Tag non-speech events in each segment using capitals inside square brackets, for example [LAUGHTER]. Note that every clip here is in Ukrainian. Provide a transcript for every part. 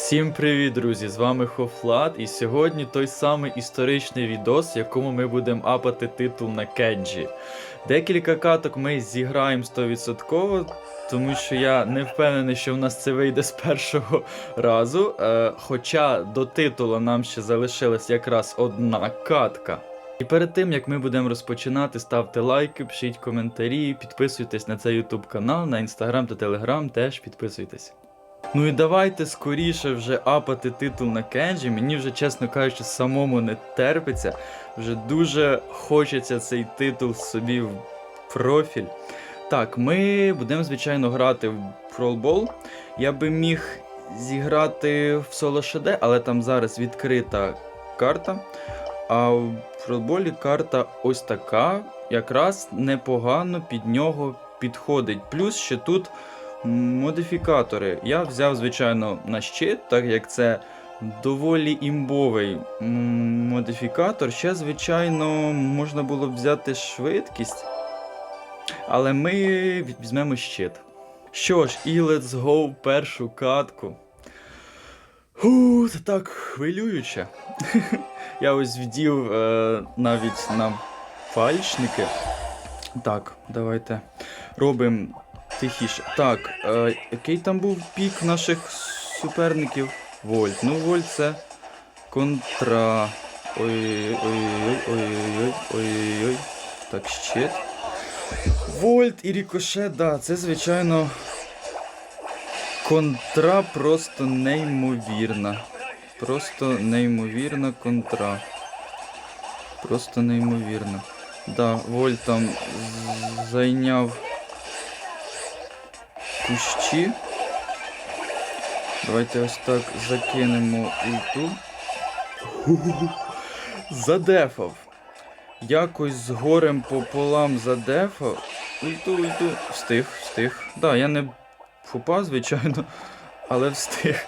Всім привіт, друзі! З вами Хофлад, і сьогодні той самий історичний відос, в якому ми будемо апати титул на Кенджі. Декілька каток ми зіграємо 100%, тому що я не впевнений, що в нас це вийде з першого разу. Е, хоча до титула нам ще залишилась якраз одна катка. І перед тим як ми будемо розпочинати, ставте лайки, пишіть коментарі, підписуйтесь на цей YouTube канал, на інстаграм та телеграм теж підписуйтесь. Ну і давайте скоріше вже апати титул на Кенджі. Мені вже, чесно кажучи, самому не терпиться. Вже дуже хочеться цей титул собі в профіль. Так, ми будемо, звичайно, грати в Ball. Я би міг зіграти в соло ШД, але там зараз відкрита карта. А в футболі карта ось така, якраз непогано під нього підходить. Плюс ще тут модифікатори. Я взяв, звичайно, на щит, так як це доволі імбовий модифікатор. Ще, звичайно, можна було б взяти швидкість. Але ми візьмемо щит. Що ж, і let's go першу катку. Ху, це так хвилююче. [LAUGHS] Я ось вдів е, навіть на пальчники. Так, давайте робимо тихіше. Так, е, який там був пік наших суперників? Вольт. Ну, Вольт це контра. Ой-ой-ой-ой-ой-ой-ой-ой. Так, щит. Вольт і рікошет, да, це, звичайно. Контра просто неймовірна. Просто неймовірна контра. Просто неймовірна. Да, Вольт там зайняв кущі. Давайте ось так закинемо ульту. [LAUGHS] Задефав. Якось з горем пополам задефав. Ульту, ульту. Встиг, встиг. Да, я не фупа, звичайно, [LAUGHS] але встиг.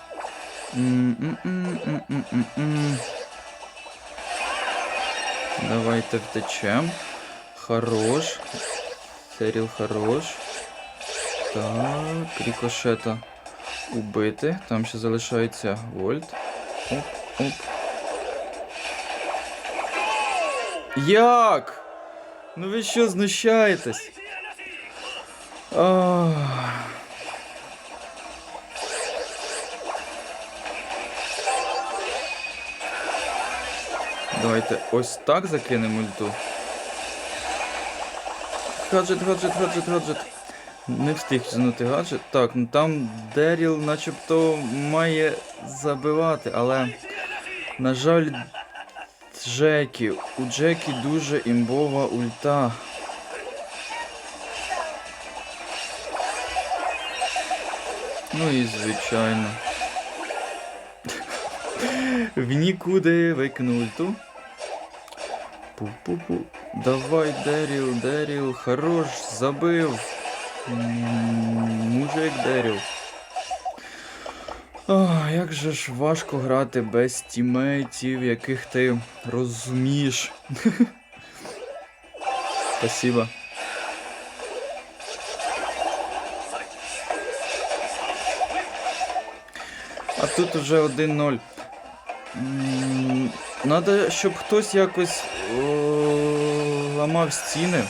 Давайте втечем. Хорош. Серіл хорош. Так, рікошета убити. Там ще залишається вольт. Оп, оп. Як? Ну ви що знущаєтесь? Ах. Давайте ось так закинемо ульту. Гаджет, гаджет, гаджет, гаджет. Не встиг зінути гаджет. Так, ну там Деріл начебто має забивати, але, на жаль, Джекі. У Джекі дуже імбова ульта. Ну і звичайно. [LAUGHS] В нікуди викинув ульту. Пу-пу-пу. Давай, Деріл, Деріл, хорош, забив. Мужик Деріл. Ах, як же ж важко грати без тімейтів, яких ти розумієш. [LAUGHS] Спасибо. А тут уже 1-0. Надо, щоб хтось якось о, ламав стіни.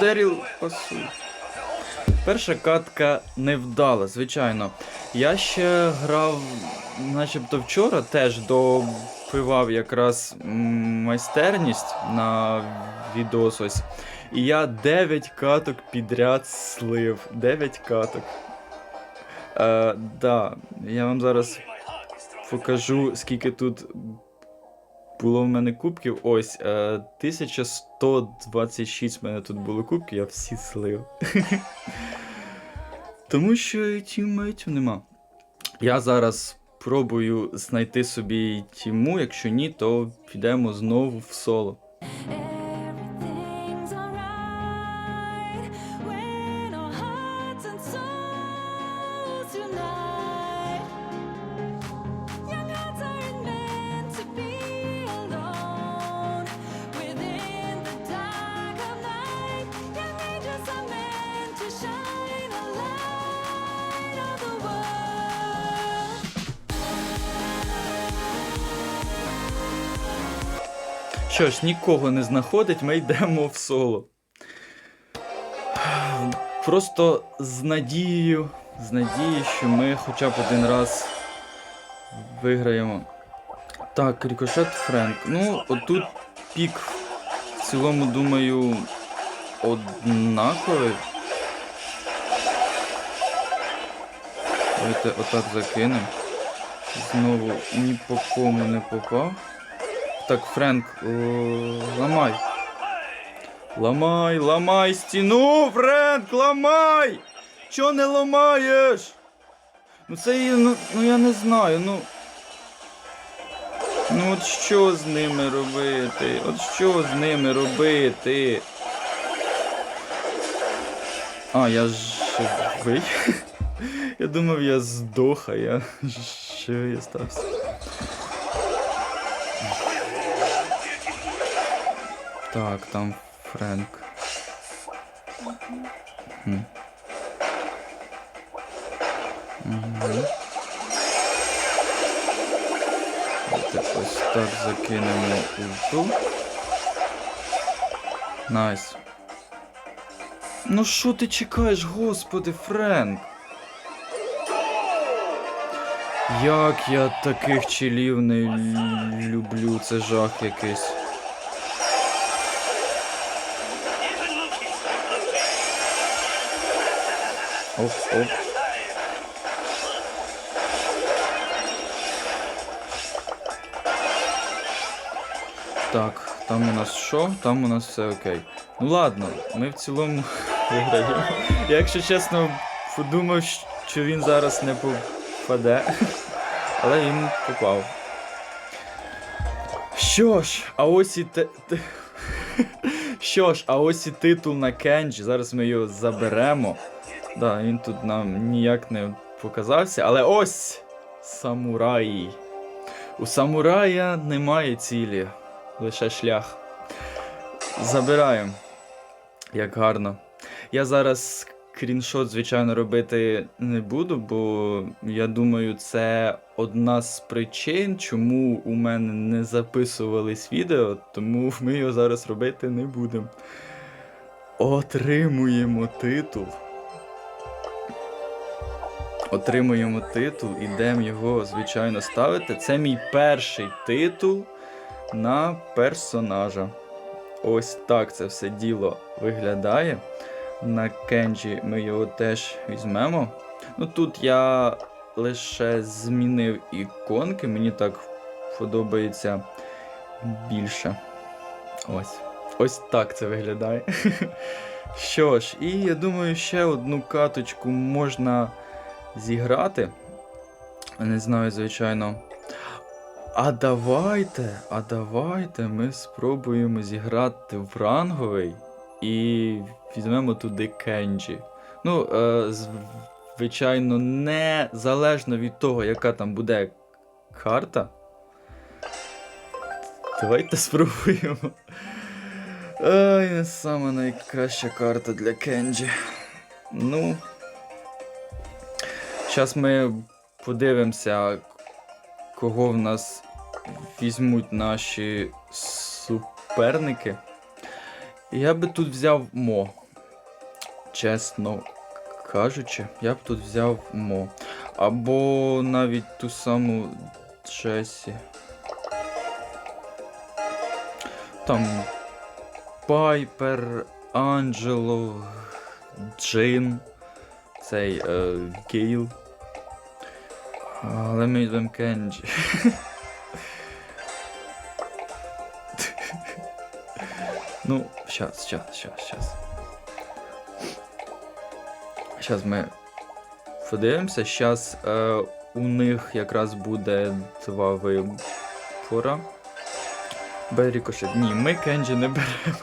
Деріл пасуй. Перша катка невдала, звичайно. Я ще грав, начебто вчора, теж допивав якраз майстерність на відос ось. І я 9 каток підряд слив. 9 каток. Е, да, я вам зараз покажу, скільки тут було в мене кубків. Ось, е, 1126 в мене тут було кубки, я всі слив. [LAUGHS] Тому що тіммейтів нема. Я зараз пробую знайти собі тіму, якщо ні, то підемо знову в соло. Що ж, нікого не знаходить, ми йдемо в соло. Просто з надією, з надією, що ми хоча б один раз виграємо. Так, рікошет Френк. Ну, отут пік в цілому, думаю, однаковий. Давайте отак закинемо. Знову ні по кому не попав. Так, Френк, ламай. Ламай, ламай стіну, Френк, ламай! Чо не ламаєш? Ну це ну, ну я не знаю, ну. Ну от що з ними робити? От що з ними робити? А, я ж живий. [LAUGHS] Я думав, я здох, а я [LAUGHS] живий остався. Так, там Френк. Хм. Угу. Ось так закинемо ульту. Найс. Ну що ти чекаєш, господи, Френк? Як я таких челів не люблю, це жах якийсь. Оп, оп. Так, там у нас що? Там у нас все окей. Ну ладно, ми в цілому [LAUGHS] виграємо. Я, якщо чесно, подумав, що він зараз не попаде. [LAUGHS] Але він попав. Що ж, а ось і те. [LAUGHS] Що ж, а ось і титул на Кенджі. Зараз ми його заберемо. Да, він тут нам ніяк не показався, але ось самурай. У самурая немає цілі, лише шлях. Забираємо. Як гарно. Я зараз скріншот, звичайно, робити не буду, бо я думаю, це одна з причин, чому у мене не записувались відео, тому ми його зараз робити не будемо. Отримуємо титул. Отримуємо титул, ідемо його, звичайно, ставити. Це мій перший титул на персонажа. Ось так це все діло виглядає. На Кенджі ми його теж візьмемо. Ну тут я лише змінив іконки, мені так подобається більше. Ось. Ось так це виглядає. [LAUGHS] Що ж, і я думаю, ще одну каточку можна зіграти. Не знаю, звичайно. А давайте, а давайте ми спробуємо зіграти в ранговий і візьмемо туди Кенджі. Ну, е, звичайно, не залежно від того, яка там буде карта. Давайте [LAUGHS] спробуємо. Ай, не сама найкраща карта для Кенджі. Ну. Зараз ми подивимося, кого в нас візьмуть наші суперники. Я би тут взяв Мо. Чесно кажучи, я б тут взяв Мо. Або навіть ту саму Джесі. Там Пайпер, Анджело, Джин, цей е, Гейл. Але ми йдемо Кенджі. ну, щас, щас, щас, щас. Щас ми подивимося. Щас е, у них якраз буде два вибора. Берікошет. Ні, ми Кенджі не беремо.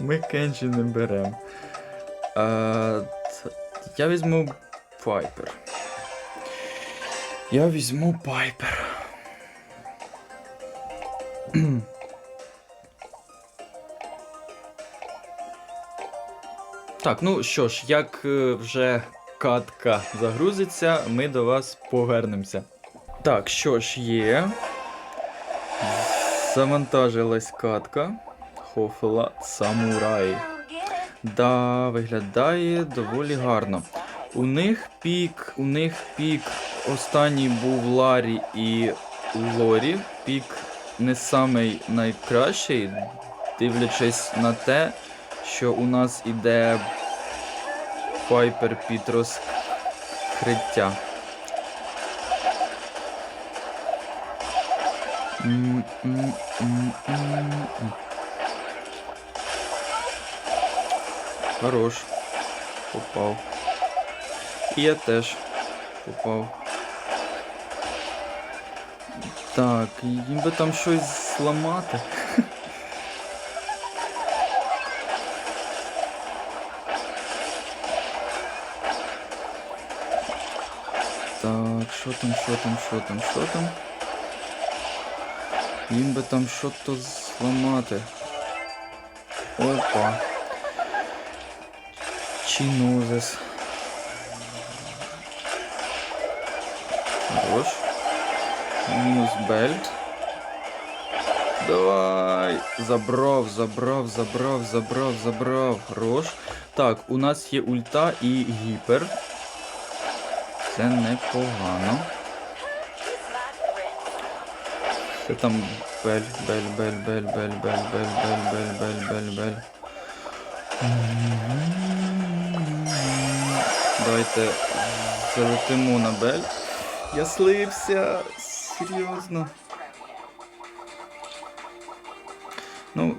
ми Кенджі не беремо. Е, я візьму Пайпер. Я візьму Пайпер. Так, ну що ж, як е, вже катка загрузиться, ми до вас повернемося. Так, що ж є. Завантажилась катка. Хофла Самурай. Да, виглядає доволі гарно. У них пік, у них пік останній був Ларі і Лорі. Пік не самий найкращий, дивлячись на те, що у нас іде Пайпер під розкриття. Хорош. Попав. І я теж попав. Так, їм би там щось зламати. Так, що там, що там, що там, що там? Їм би там що-то зламати. Опа. Чинозис. Хорош. Мінус бельт. Давай. Забрав, забрав, забрав, забрав, забрав. Хорош. Так, у нас є ульта і гіпер. Це непогано. Це там бель, бель, бель, бель, бель, бель, бель, бель, бель, бель, бель, бель. Давайте залетимо на бель. Я слився. Серйозно. Ну,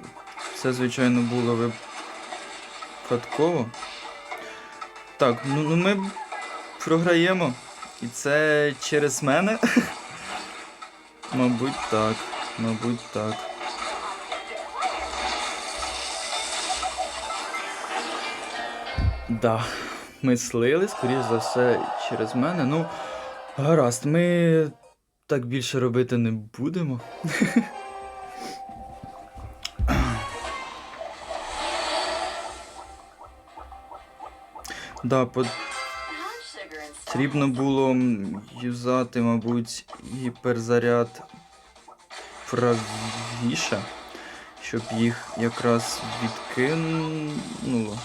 це, звичайно, було випадково. Так, ну, ну ми програємо. І це через мене. [LAUGHS] Мабуть, так. Мабуть, так. Да, ми слили, скоріш за все, через мене. Ну, гаразд, ми так більше робити не будемо. Да, потрібно було юзати, мабуть, гіперзаряд правіше, щоб їх якраз відкинуло.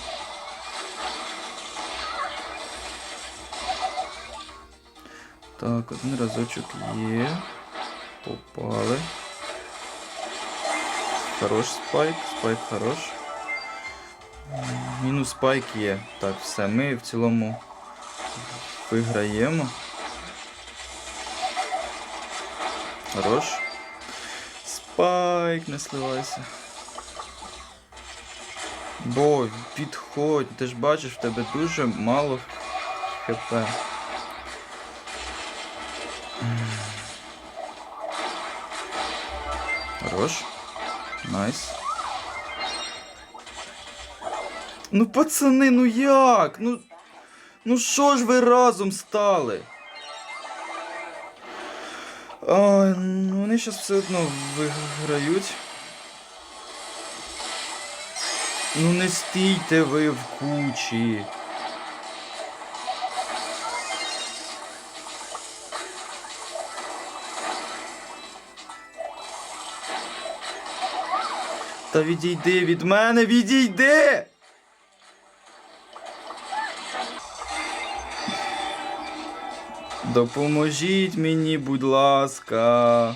Так, один разочок є. Попали. Хорош спайк, спайк хорош. Мінус спайк є. Так, все, ми в цілому виграємо. Хорош. Спайк, не сливайся. Бо, підходь, ти ж бачиш, в тебе дуже мало хп. Хорош. Найс. Ну, пацани, ну як? Ну. Ну що ж ви разом стали? А, ну вони зараз все одно виграють. Ну не стійте ви в кучі. Та відійди від мене, відійди! Допоможіть мені, будь ласка.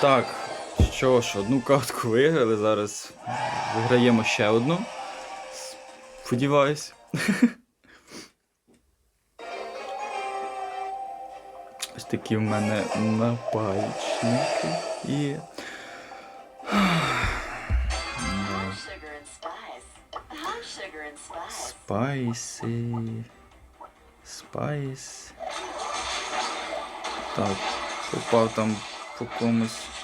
Так, що ж, одну картку виграли, зараз виграємо ще одну. Сподіваюсь. [LAUGHS] Ось такі в мене напальчники і. Спайсі. Спайс. Так, попав там по комусь.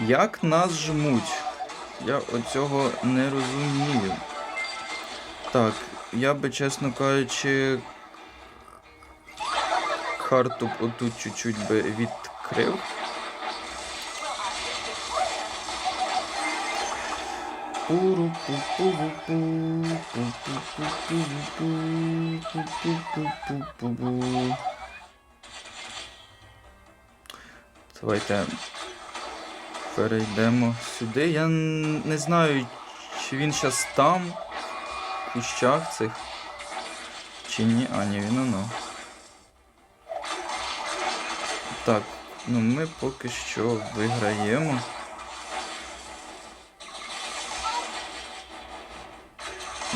Як нас жмуть? Я оцього не розумію. Так, я би, чесно кажучи, карту б отут чуть-чуть би відкрив. Давайте перейдемо сюди. Я не знаю, чи він зараз там, в кущах цих, чи ні. А, ні, він оно. Так, ну ми поки що виграємо.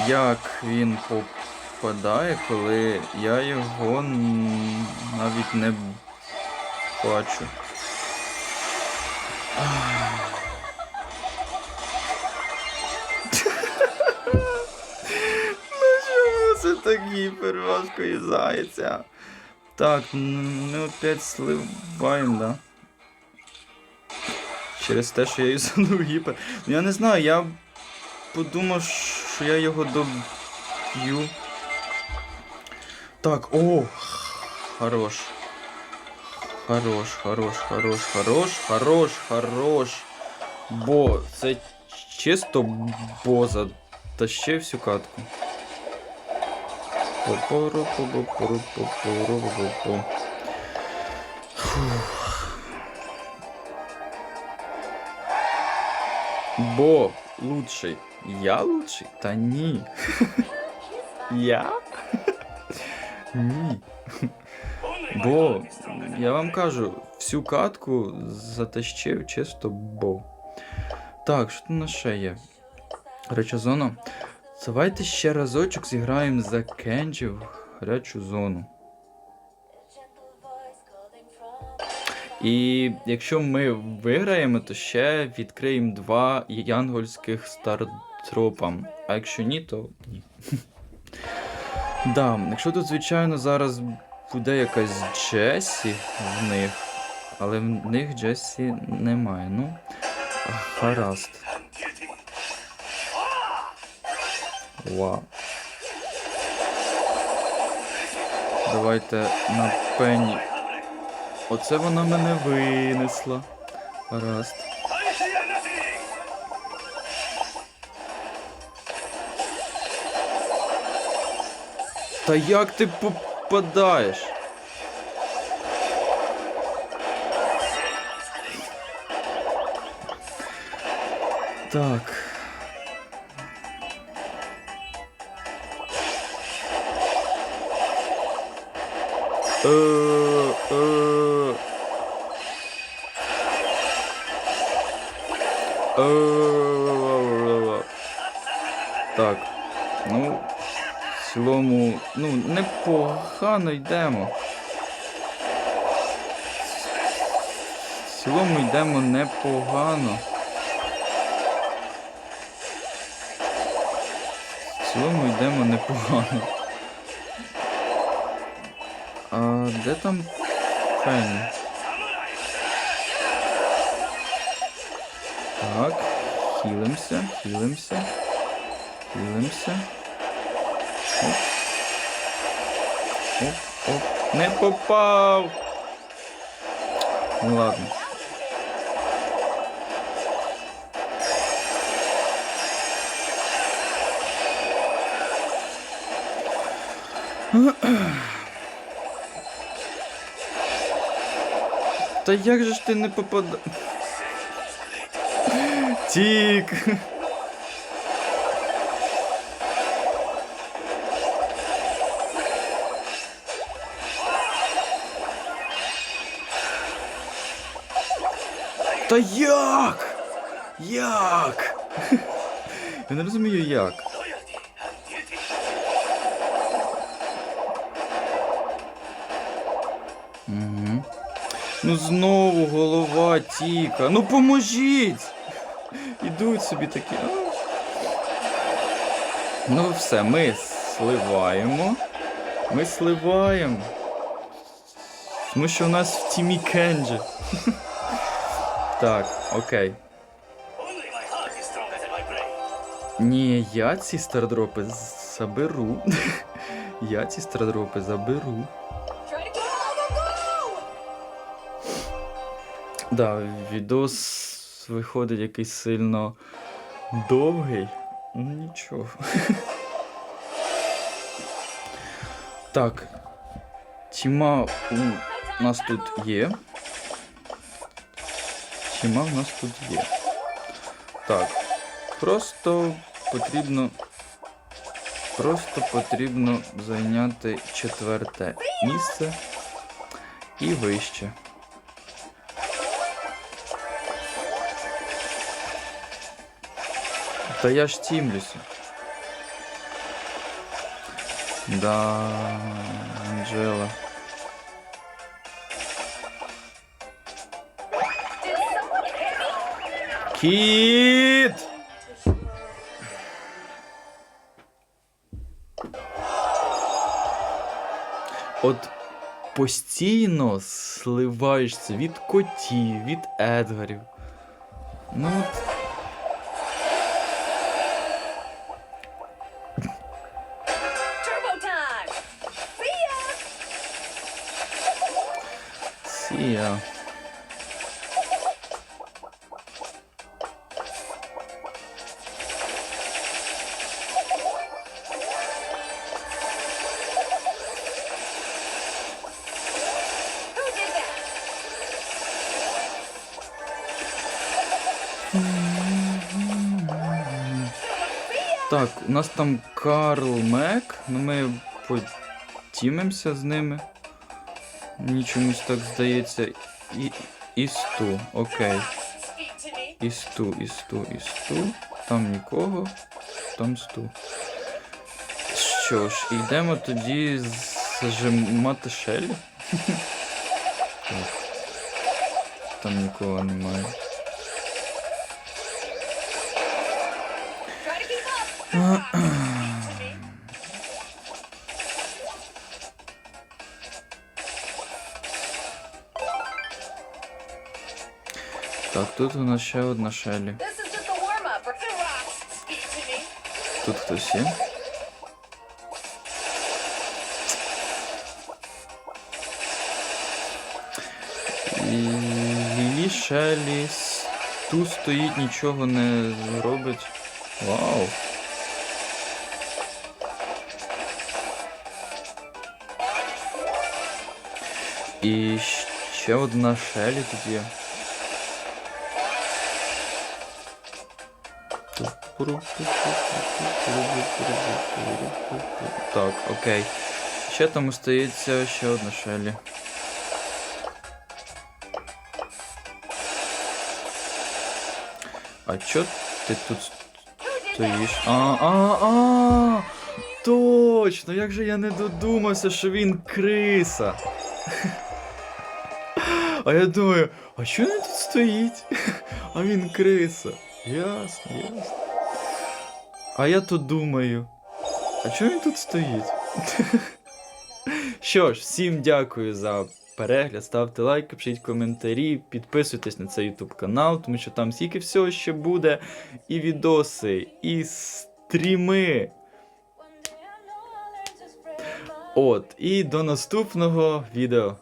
Як він попадає, коли я його навіть не бачу. Ну чому це так гіперважко їзається? Так, м, ми опять сливаємо, да? Через те, що я юзанув [LAUGHS] гіпер. Ну, Я не знаю, я подумав, що я його доб'ю. Так, о! Хорош. Хорош, хорош, хорош, хорош, хорош, хорош. Бо це чисто боза. Та всю катку. Фух. Бо лучший. Я лучший? Та ні. [LAUGHS] Я? [LAUGHS] Ні. Бо я вам кажу, всю катку затащив чисто бо. Так, що тут у нас ще є? Гаряча зона. Давайте ще разочок зіграємо за Кенджі в гарячу зону. І якщо ми виграємо, то ще відкриємо два янгольських стартропа. А якщо ні, то ні. [LAUGHS] Да, якщо тут, звичайно, зараз буде якась Джесі в них, але в них Джесі немає. Ну, гаразд. Вау. Давайте на пені. Оце вона мене винесла. Гаразд. Та як ти впадаєш? Так. Е цілому, ну, непогано йдемо. В цілому йдемо непогано. В цілому йдемо непогано. А де там Фенні? Так, хілимося, хілимося, хілимося. Оп. Оп. Не попав! Ну ладно. Та як же ж ти не попада... Тік! Та як? Як? [LAUGHS] Я не розумію як. Угу. Ну знову голова тіка. Ну поможіть! Ідуть собі такі. Ну все, ми сливаємо. Ми сливаємо. Тому що у нас в тімі Кенджі. [LAUGHS] my brain. Ні, я ці стардропи заберу. [LAUGHS] Я ці страдропи заберу. Да, відос виходить якийсь сильно довгий. Ну нічого. [LAUGHS] Так. Тіма у нас тут є. Тіма в нас тут є. Так. Просто потрібно. Просто потрібно зайняти четверте місце і вище. Та я ж тімлюся. Да, Анджела. Кіт! От постійно сливаєшся від котів, від Едгарів. Ну от Так, у нас там Карл Мек, ну ми потімимося з ними. Мені чомусь так здається. І, і Сту, окей. Speak to me. І Сту, і Сту, і Сту. Там нікого, там Сту. Що ж, йдемо тоді зажимати Шелі. [LAUGHS] Там нікого немає. Так, тут у нас ще одна Шелі. Тут хтось є. Лілі Шелі. Тут стоїть, нічого не робить. Вау. І ще одна Шелі тут є. Так, окей. Ще там остається ще одна Шелі. А чо ти тут стоїш? А, а, а! Точно! Як же я не додумався, що він криса. А я думаю, а чого він тут стоїть? [LAUGHS] А він криса. Ясно, ясно. А я то думаю. А чого він тут стоїть? [LAUGHS] Що ж, всім дякую за перегляд. Ставте лайки, пишіть коментарі, підписуйтесь на цей YouTube канал, тому що там стільки всього ще буде. І відоси, і стріми. От, і до наступного відео.